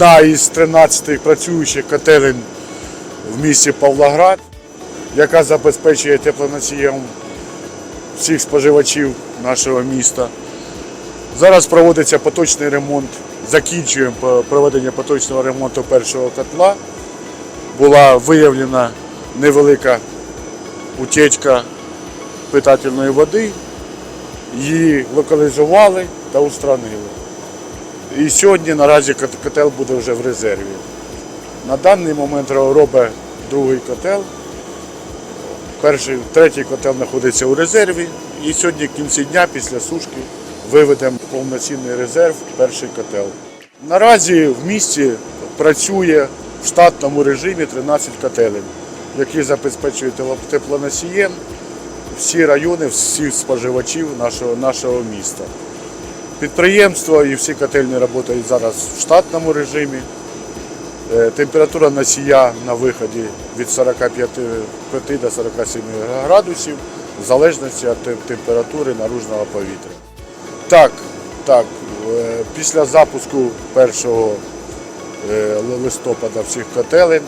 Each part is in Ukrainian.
Одна із 13 працюючих котелень в місті Павлоград, яка забезпечує теплоносієм всіх споживачів нашого міста. Зараз проводиться поточний ремонт, закінчуємо проведення поточного ремонту першого котла. Була виявлена невелика утечка питательної води, її локалізували та устранили. І сьогодні наразі котел буде вже в резерві. На даний момент робить другий котел. Перший, третій котел знаходиться у резерві. І сьогодні в кінці дня після сушки виведемо повноцінний резерв, перший котел. Наразі в місті працює в штатному режимі 13 котелень, які забезпечують теплоносієм всі райони, всіх споживачів нашого, нашого міста. Підприємство і всі котельні працюють зараз в штатному режимі. Е, Температура носія на виході від 45 до 47 градусів, в залежності від температури наружного повітря. Так, так, е, після запуску 1 е, листопада всіх котелень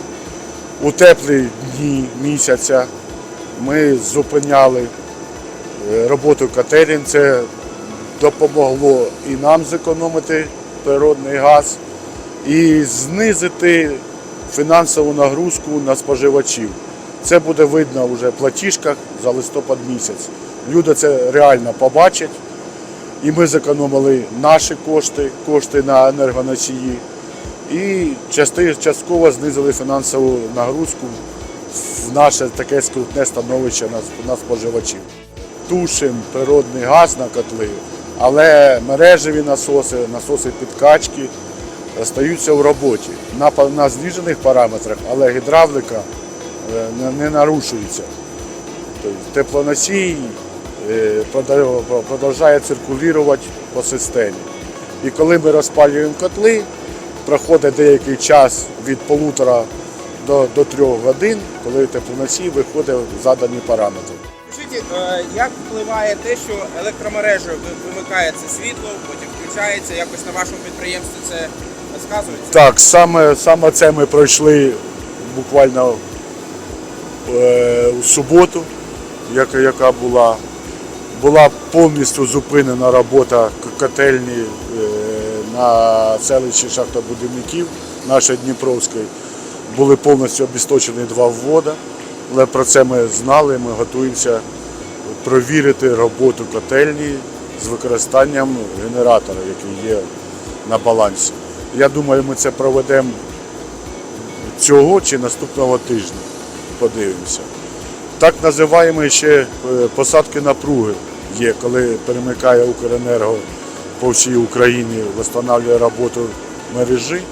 у теплі дні місяця ми зупиняли роботу котелень. Це допомогло і нам зекономити природний газ, і знизити фінансову нагрузку на споживачів. Це буде видно вже в платіжках за листопад місяць. Люди це реально побачать. І ми зекономили наші кошти, кошти на енергоносії, і частково знизили фінансову нагрузку в наше таке скрутне становище на споживачів. Тушимо природний газ на котли, але мережеві насоси, насоси підкачки остаються в роботі на, на знижених параметрах, але гідравлика е, не, нарушується. Тобто теплоносій е, продовжує циркулювати по системі. І коли ми розпалюємо котли, проходить деякий час від полутора до трьох годин, коли теплоносій виходить в задані параметри. Скажіть, е, як впливає те, що електромережа вимикається світло, потім включається, якось на вашому підприємстві це сказується? Так, саме, саме це ми пройшли буквально е, у суботу, яка, яка була, була повністю зупинена робота котельні е, на селищі шахтобудівників нашої Дніпровської. Були повністю обісточені два ввода, але про це ми знали, ми готуємося провірити роботу котельні з використанням генератора, який є на балансі. Я думаю, ми це проведемо цього чи наступного тижня. Подивимося. Так називаємо ще е, посадки напруги є, коли перемикає Укренерго по всій Україні, встановлює роботу мережі.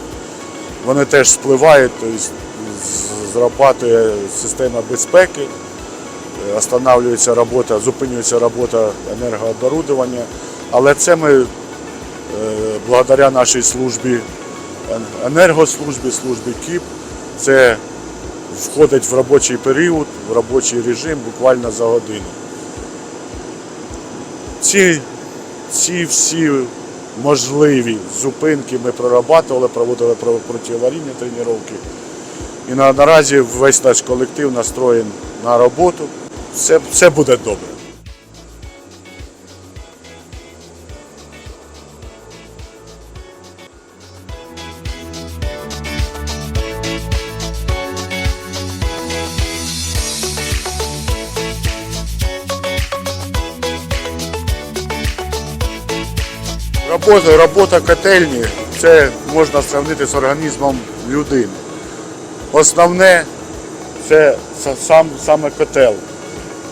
Вони теж впливають, тобто зрабатує система безпеки, останавливається робота, зупинюється робота енергооборудування. Але це ми е, благодаря нашій службі, енергослужбі, службі КІП, це входить в робочий період, в робочий режим буквально за годину. Ці, ці всі можливі зупинки ми прорабатували, проводили про- протиаварійні тренування. І на, наразі весь наш колектив настроєн на роботу. Все, все буде добре. Робота, робота котельні це можна сравнити з організмом людини. Основне це сам, саме котел,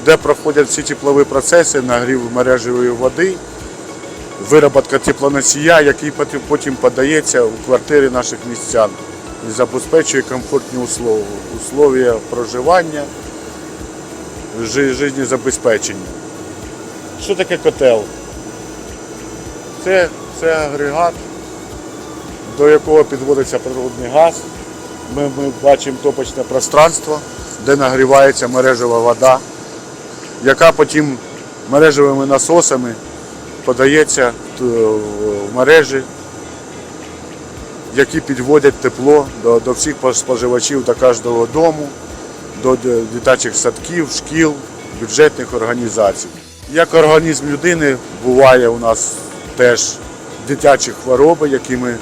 де проходять всі теплові процеси, нагрів мережевої води, вироботка теплоносія, який потім подається у квартири наших містян і забезпечує комфортні услови, условия проживання, життєзабезпечення. Що таке котел? Це, це агрегат, до якого підводиться природний газ. Ми, ми бачимо топочне пространство, де нагрівається мережева вода, яка потім мережевими насосами подається в мережі які підводять тепло до, до всіх споживачів до кожного дому, до дитячих садків, шкіл, бюджетних організацій. Як організм людини буває у нас теж дитячі хвороби, які ми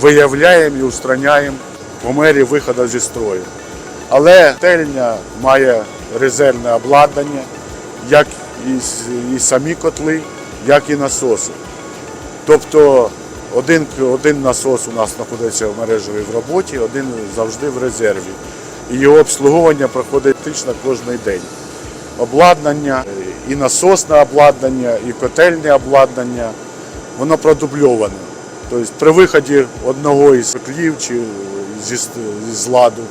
виявляємо і устраняємо по мері виходу зі строю. Але тельня має резервне обладнання, як і, самі котли, як і насоси. Тобто один, один насос у нас знаходиться в мережевій в роботі, один завжди в резерві. І його обслуговування проходить практично кожен день. Обладнання, і насосне обладнання, і котельне обладнання, воно продубльоване. Тобто при виході одного із котлів чи зі, з ладу,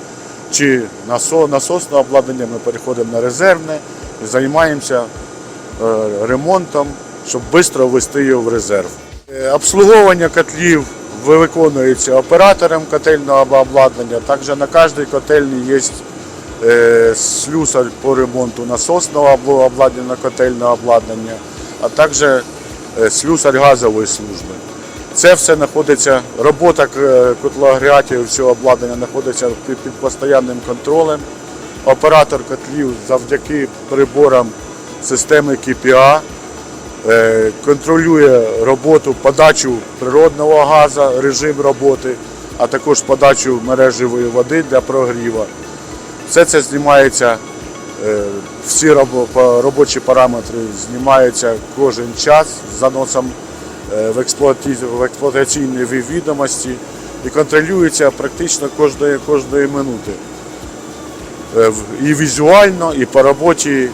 чи насо- насосного обладнання ми переходимо на резервне займаємося е, ремонтом, щоб швидко ввести його в резерв. Е, Обслуговування котлів виконується оператором котельного обладнання. Також на кожній котельні є е, слюсар по ремонту насосного обладнання котельного обладнання, а також слюсар газової служби. Це все знаходиться, робота котлоагрегатів всього обладнання знаходиться під постійним контролем. Оператор котлів завдяки приборам системи KPA е, контролює роботу, подачу природного газу, режим роботи, а також подачу мережевої води для прогріва. Все це знімається, е, всі робочі параметри знімаються кожен час з заносом е, в, експлуатаційні відомості і контролюється практично кожної, кожної минути. Е, І візуально, і по роботі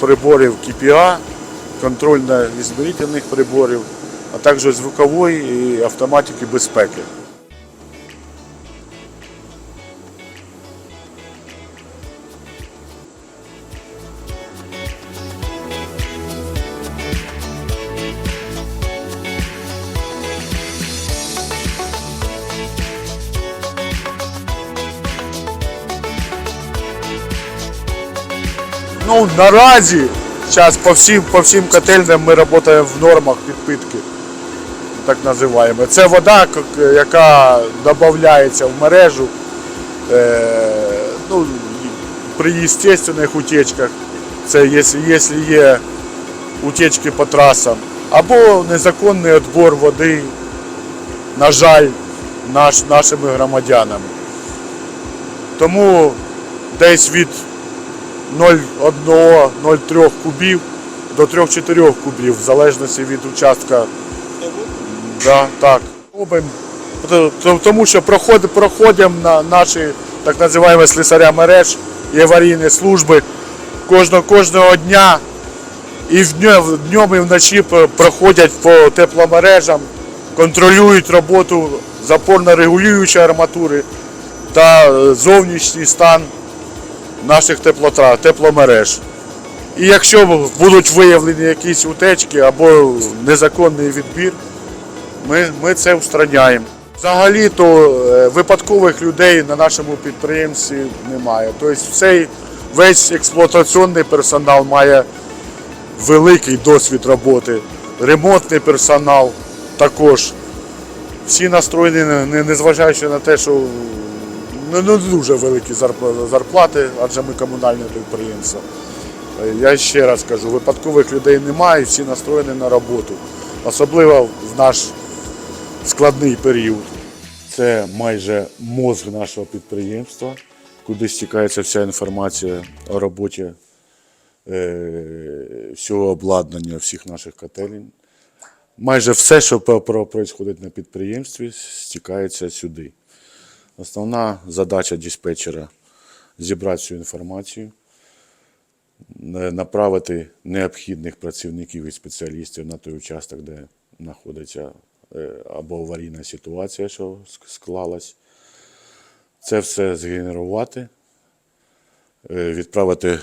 приборів КПА, контрольно-ізмірительних приборів, а також звукової і автоматики безпеки. Наразі зараз по всім, по всім котельням ми працюємо в нормах підпитки, так називаємо. Це вода, яка додається в мережу е, ну, при естественних утечках. Це якщо є утечки по трасам, або незаконний відбор води, на жаль, наш, нашими громадянами. Тому десь від 0,1-0,3 кубів до 3-4 кубів, в залежності від участка. Да, так. Тому що проход- проходимо на наші так називаємо слісаря мереж і аварійні служби кожного, кожного дня і в днем, днем і вночі проходять по тепломережам, контролюють роботу запорно-регулюючої арматури та е, зовнішній стан наших теплотра, тепломереж. І якщо будуть виявлені якісь утечки або незаконний відбір, ми, ми це устраняємо. Взагалі-то е, випадкових людей на нашому підприємстві немає. Тобто цей весь експлуатаційний персонал має великий досвід роботи, ремонтний персонал також. Всі настроєні, не- не- незважаючи на те, що ну, не дуже великі зарплати, адже ми комунальне підприємство. Я ще раз кажу, випадкових людей немає, всі настроєні на роботу, особливо в наш складний період. Це майже мозг нашого підприємства, куди стікається вся інформація о роботі е, всього обладнання, всіх наших котелень. Майже все, що відбувається на підприємстві, стікається сюди. Основна задача диспетчера зібрати цю інформацію, е, направити необхідних працівників і спеціалістів на той участок, де знаходиться е, або аварійна ситуація, що ск- склалась. Це все згенерувати, е, відправити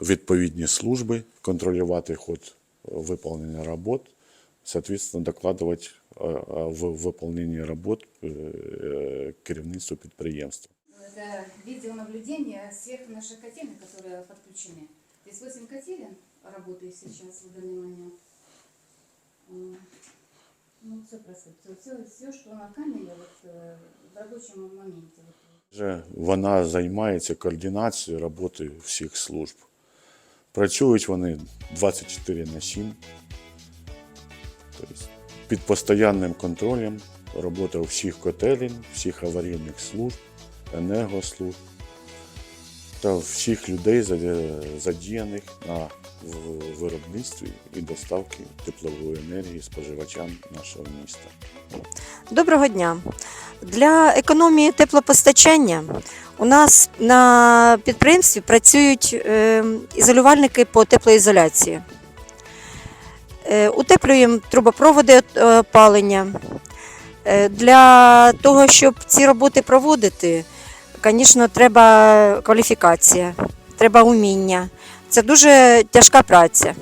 відповідні служби, контролювати ход виконання робот, соответственно, докладувати в е, е, керівництву підприємства. Это видеонаблюдение всех наших котелен, которые подключены. Здесь 8 котелен работает сейчас в данный момент. М, Ну, все происходит. Все, все, что на камере, вот, э, в рабочем моменте. Вот, Вже Вона займається координацією роботи всіх служб. Працюють вони 24 на 7. Тобто під постійним контролем робота всіх котелень, всіх аварійних служб, енергослужб та всіх людей, задіяних на виробництві і доставці теплової енергії споживачам нашого міста. Доброго дня. Для економії теплопостачання у нас на підприємстві працюють е, ізолювальники по теплоізоляції. Е, Утеплюємо трубопроводи е, опалення. Е, Для того, щоб ці роботи проводити, звісно, треба кваліфікація, треба уміння. Це дуже тяжка праця.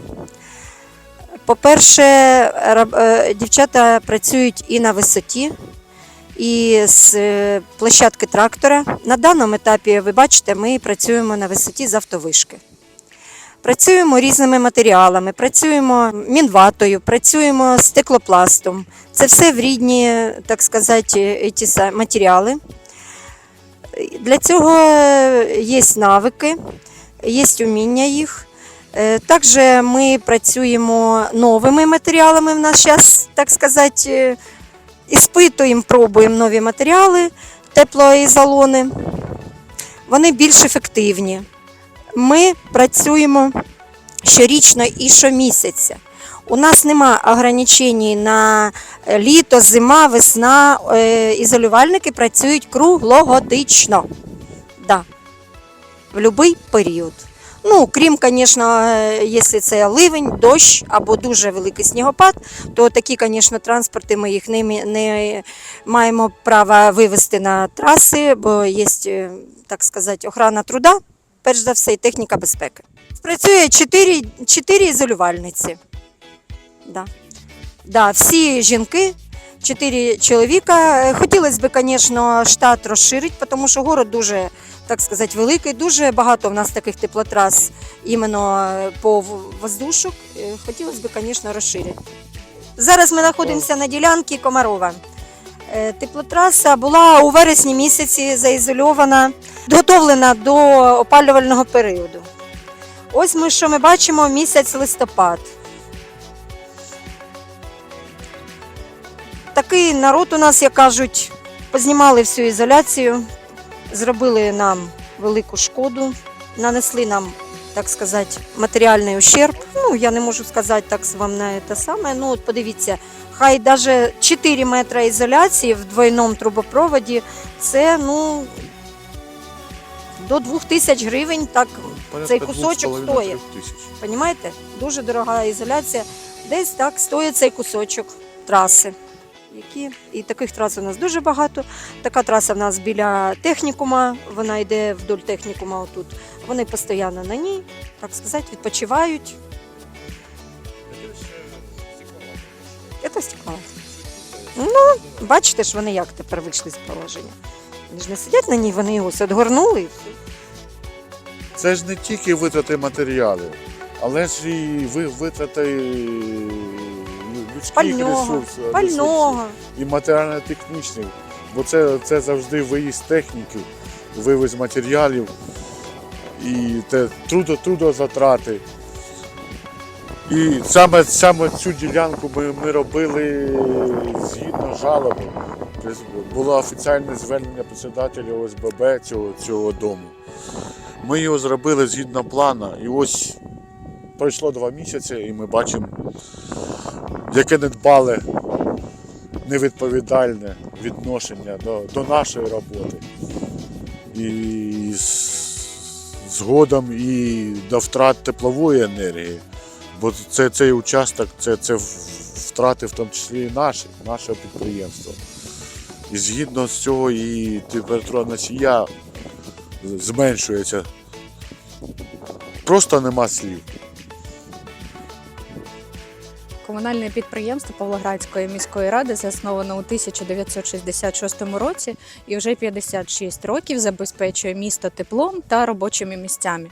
По-перше, е, дівчата працюють і на висоті, і з е, площадки трактора. На даному етапі, ви бачите, ми працюємо на висоті з автовишки. Працюємо різними матеріалами, працюємо мінватою, працюємо стеклопластом. Це все в рідні, так сказати, ті матеріали. Для цього є навики, є уміння їх. Е, Також ми працюємо новими матеріалами. В нас зараз, так сказати, іспитуємо, пробуємо нові матеріали, теплоізолони. Вони більш ефективні. Ми працюємо щорічно і щомісяця. У нас нема ограничень на е, літо, зима, весна. Е, Ізолювальники працюють круглогодично. Да. В будь-який період. Ну, крім, звісно, е, якщо це ливень, дощ або дуже великий снігопад, то такі, звісно, транспорти ми їх не, не маємо права вивезти на траси, бо є, так сказати, охрана труда, перш за все, і техніка безпеки. Працює 4, 4 ізолювальниці. Да. Да, всі жінки, 4 чоловіка. Е, Хотілося б, звісно, штат розширити, тому що город дуже так сказати, великий. Дуже багато в нас таких теплотрас іменно е, по воздушок. Е, Хотілося б, звісно, розширити. Зараз ми знаходимося на ділянці Комарова. Теплотраса була у вересні місяці заізольована, підготовлена до опалювального періоду. Ось ми що ми бачимо місяць листопад. Такий народ у нас, як кажуть, познімали всю ізоляцію, зробили нам велику шкоду, нанесли нам, так сказати, матеріальний ущерб. Ну, я не можу сказати так вам на те саме. Ну, от подивіться, хай навіть 4 метри ізоляції в двойному трубопроводі це ну, до 2000 гривень, так, цей кусочок стоїть. Понімаєте? Дуже дорога ізоляція. Десь так стоїть цей кусочок траси. Які... І таких трас у нас дуже багато. Така траса в нас біля технікума, вона йде вдоль технікума отут. Вони постійно на ній, так сказати, відпочивають. Це стекло. Ну, бачите ж, вони як тепер вийшли з положення. Вони ж не сидять на ній, вони ось відгорнули. і все. Це ж не тільки витрати матеріалів, але ж і ви- витрати людських Пального, ресурсів, пального. і матеріально-технічних. Бо це, це завжди виїзд техніки, вивіз матеріалів і те, трудо, трудозатрати. І саме, саме цю ділянку ми, ми робили згідно жалоби. Було офіційне звернення председателя ОСББ цього, цього дому. Ми його зробили згідно плану, і ось пройшло два місяці, і ми бачимо, яке недбале, невідповідальне відношення до, до нашої роботи. І згодом і до втрат теплової енергії. Бо це, цей участок це, це втрати в тому числі і наші, нашого підприємства. І згідно з цього і температура носія зменшується. Просто нема слів. Комунальне підприємство Павлоградської міської ради засновано у 1966 році і вже 56 років забезпечує місто теплом та робочими місцями.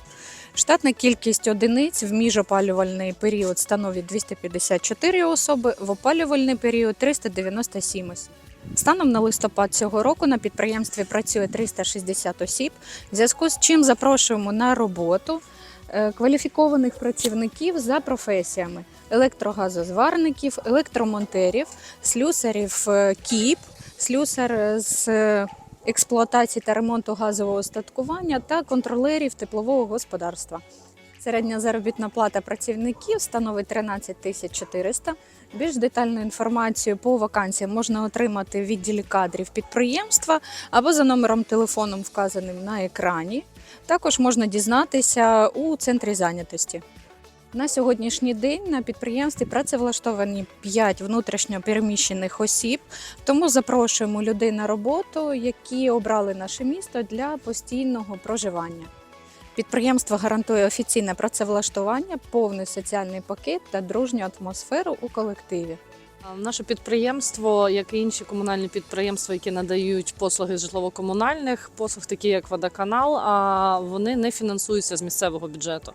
Штатна кількість одиниць в міжопалювальний період становить 254 особи, в опалювальний період 397 осіб. Станом на листопад цього року на підприємстві працює 360 осіб, в зв'язку з чим запрошуємо на роботу е, кваліфікованих працівників за професіями електрогазозварників, електромонтерів, слюсарів е, КІП, слюсар з е, експлуатації та ремонту газового устаткування та контролерів теплового господарства. Середня заробітна плата працівників становить 13 тисяч 400. Більш детальну інформацію по вакансіям можна отримати в відділі кадрів підприємства або за номером телефону, вказаним на екрані. Також можна дізнатися у центрі зайнятості. На сьогоднішній день на підприємстві працевлаштовані 5 внутрішньо переміщених осіб, тому запрошуємо людей на роботу, які обрали наше місто для постійного проживання. Підприємство гарантує офіційне працевлаштування, повний соціальний пакет та дружню атмосферу у колективі. Наше підприємство, як і інші комунальні підприємства, які надають послуги житлово-комунальних послуг, такі як водоканал, вони не фінансуються з місцевого бюджету.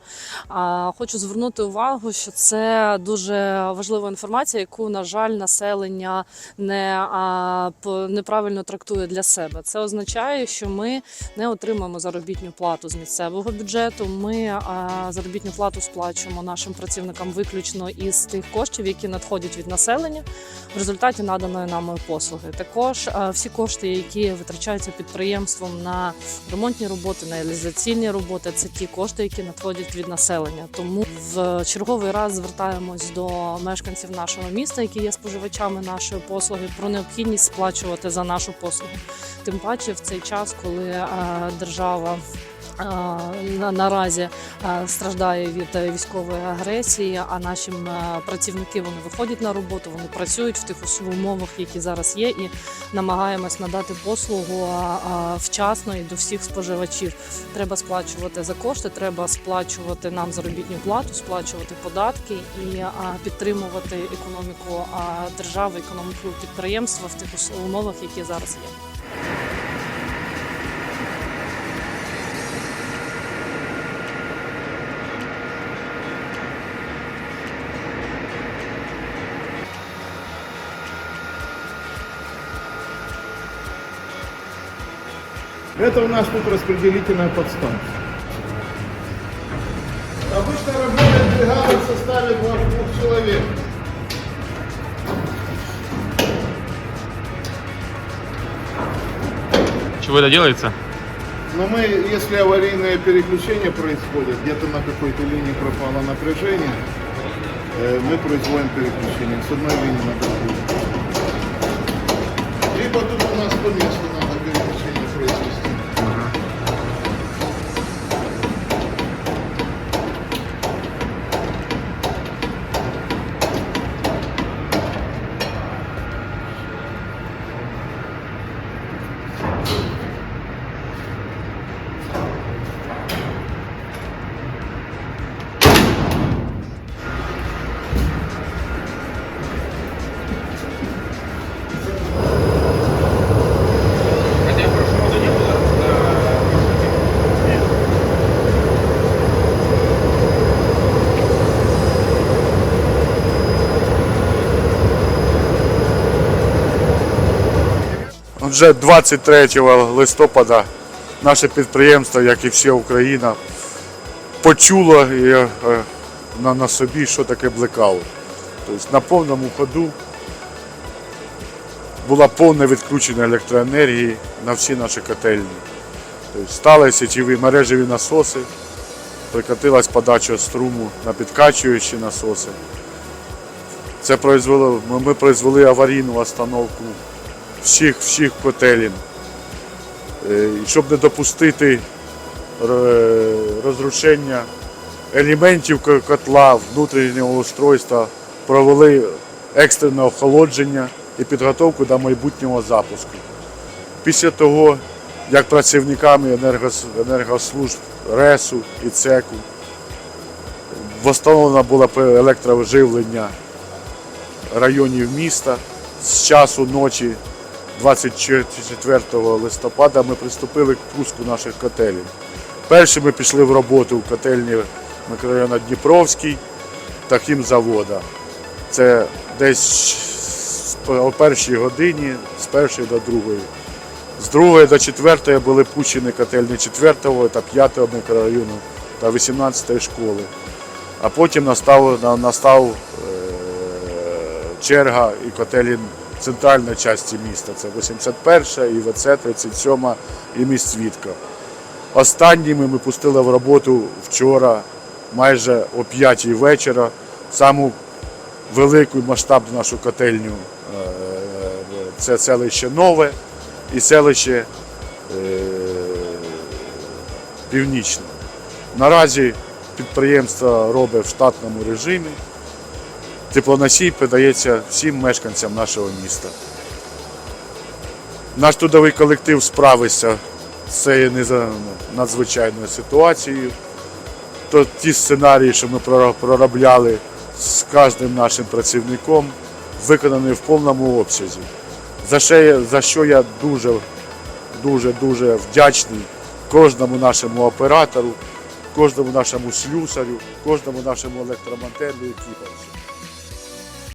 Хочу звернути увагу, що це дуже важлива інформація, яку, на жаль, населення не неправильно трактує для себе. Це означає, що ми не отримуємо заробітну плату з місцевого бюджету. Ми заробітну плату сплачуємо нашим працівникам виключно із тих коштів, які надходять від населення в результаті наданої нами послуги. Також всі кошти, які витрачаються підприємством на ремонтні роботи, на реалізаційні роботи, це ті кошти, які надходять від населення. Тому в черговий раз звертаємось до мешканців нашого міста, які є споживачами нашої послуги, про необхідність сплачувати за нашу послугу. Тим паче в цей час, коли держава. Наразі страждає від е, військової агресії, а наші е, працівники вони виходять на роботу, вони працюють в тих умовах, які зараз є, і намагаємось надати послугу вчасно і до всіх споживачів. Треба сплачувати за кошти, треба сплачувати нам заробітну плату, сплачувати податки і підтримувати економіку держави, економіку підприємства в тих умовах, які зараз є. Это у нас тут распределительная подстанция. Обычно работает бригада в составе двух человек. Чего это делается? Но мы, если аварийное переключение происходит, где-то на какой-то линии пропало напряжение, э, мы производим переключение с одной линии на другую. Либо тут у нас по Вже 23 листопада наше підприємство, як і вся Україна, почуло е, на, собі, що таке блекаут. Тобто на повному ходу було повне відключення електроенергії на всі наші котельні. Тобто стали січові мережеві насоси, прикатилась подача струму на підкачуючі насоси. Це произвело, ми- произвели аварійну остановку всіх, всіх котелін. Е, щоб не допустити е, розрушення елементів котла, внутрішнього устройства, провели екстрене охолодження і підготовку до майбутнього запуску. Після того, як працівниками енергослужб РЕСу і ЦЕКу встановлено було електровживлення районів міста з часу ночі 24 листопада ми приступили к пуску наших котелів. Перші ми пішли в роботу в котельні мікрорайону Дніпровський та хімзавода. Це десь о першій годині, з першої до другої. З другої до четвертої були пущені котельні 4 та 5 мікрорайону та 18 школи. А потім настав, настав е, черга і котелін центральної частини міста. Це 81 і ВЦ 37 і міст Свідка. Останніми ми пустили в роботу вчора, майже о 5 вечора, саму велику масштабну нашу котельню. Е, Це селище Нове і селище е, Північне. Наразі підприємство робить в штатному режимі. Теплоносій передається всім мешканцям нашого міста. Наш трудовий колектив справився з цією надзвичайною ситуацією. То ті сценарії, що ми проробляли з кожним нашим працівником, виконані в повному обсязі. За що я, дуже, дуже, дуже вдячний кожному нашому оператору, кожному нашому слюсарю, кожному нашому електромонтеру і.